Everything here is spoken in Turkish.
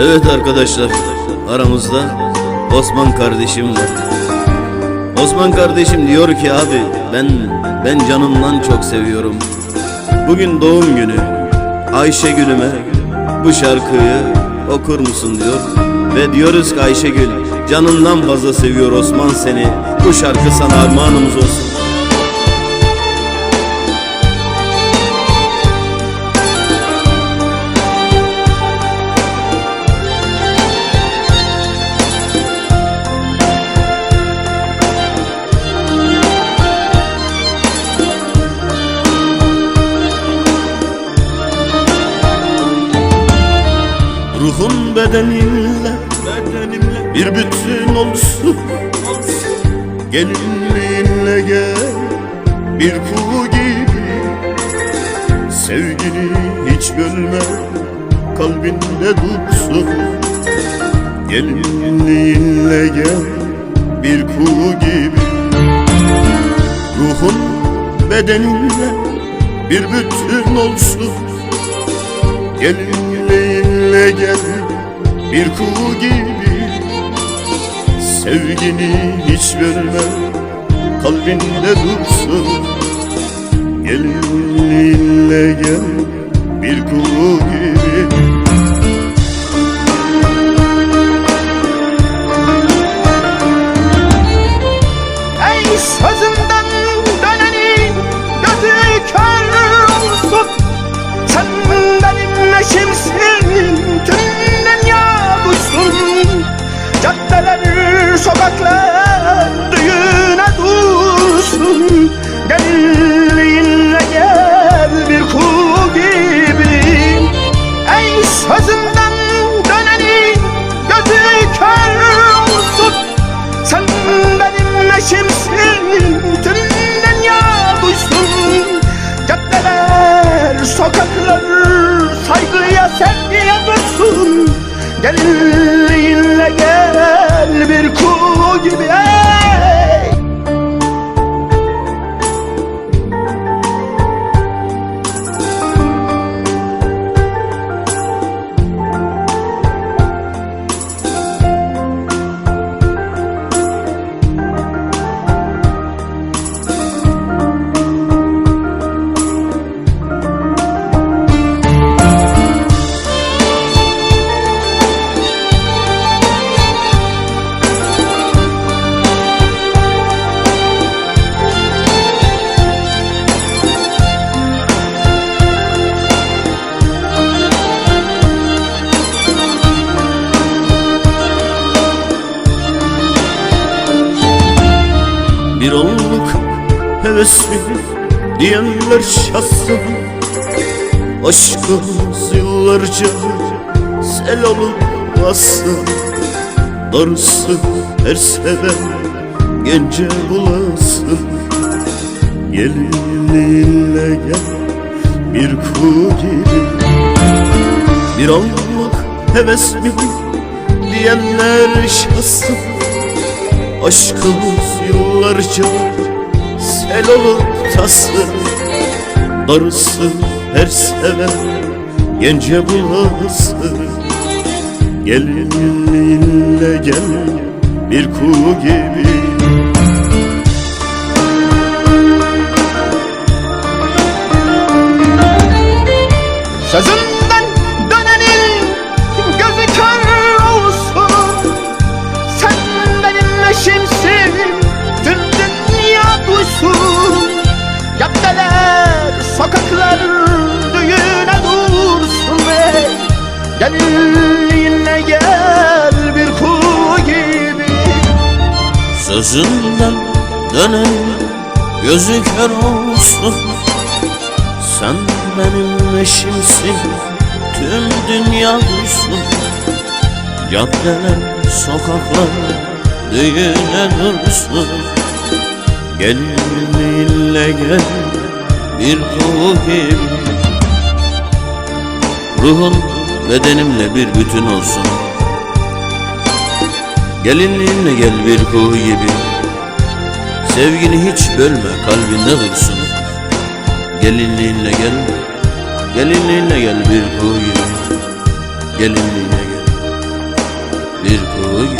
Evet arkadaşlar aramızda Osman kardeşim var. Osman kardeşim diyor ki abi ben ben canımdan çok seviyorum. Bugün doğum günü. Ayşegül'üme bu şarkıyı okur musun diyor. Ve diyoruz ki Ayşegül canından fazla seviyor Osman seni. Bu şarkı sana armağanımız olsun. Ruhun bedeninle bir bütün olsun. Gelinliğinle gel bir kuğu gibi. Sevgini hiç bölme kalbinde dursun Gelinliğinle gel bir kuğu gibi. Ruhun bedeninle bir bütün olsun. Gelinliğinle gel bir kuğu gibi. Sevgini hiç verme kalbinde dursun. Gelinliğinle gel benim eşimsin Tüm dünya duysun. Caddeler, sokaklar Saygıya, sevgiye dursun. Gelinliğinle Bir onluk heves mi diyenler şahsım Aşkımız yıllarca sel olup bassın Darısı her seven gence bulasın. Gelinliğinle gel bir kuğu gibi. Bir onluk heves mi diyenler şahsım Aşkımız yıllarca sel olup taslı Darısı her seven gence bulasın Gelinliğinle gel bir kuğu gibi Gelinliğinle gel bir kuğu gibi. Sözünden dönen gözü kör olsun. Sen benim eşimsin tüm dünya duysun. Caddeler, sokaklar düğüne dursun. Gelinliğinle gel bir kuğu gibi. Ruhun bedenimle bir bütün olsun. Gelinliğinle gel bir kuğu gibi. Sevgini hiç bölme kalbinde dursun. Gelinliğinle gel Gelinliğinle gel bir kuğu gibi. Gelinliğine gel bir kuğu gibi